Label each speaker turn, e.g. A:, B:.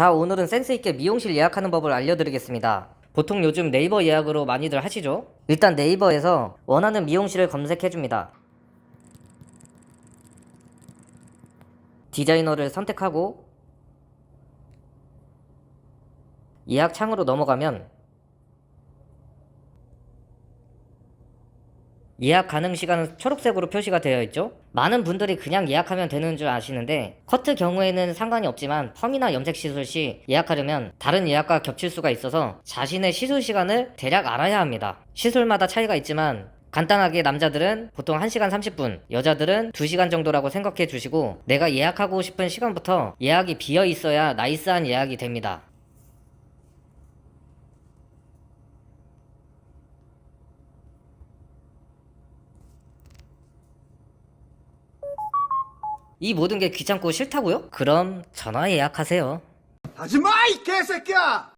A: 자, 오늘은 센스있게 미용실 예약하는 법을 알려드리겠습니다. 보통 요즘 네이버 예약으로 많이들 하시죠? 일단 네이버에서 원하는 미용실을 검색해줍니다. 디자이너를 선택하고 예약 창으로 넘어가면 예약 가능 시간은 초록색으로 표시가 되어 있죠. 많은 분들이 그냥 예약하면 되는 줄 아시는데 커트 경우에는 상관이 없지만 펌이나 염색 시술 시 예약하려면 다른 예약과 겹칠 수가 있어서 자신의 시술 시간을 대략 알아야 합니다. 시술마다 차이가 있지만 간단하게 남자들은 보통 1시간 30분, 여자들은 2시간 정도라고 생각해 주시고 내가 예약하고 싶은 시간부터 예약이 비어 있어야 나이스한 예약이 됩니다. 이 모든 게 귀찮고 싫다고요? 그럼 전화 예약하세요.
B: 하지마 이 개새끼야!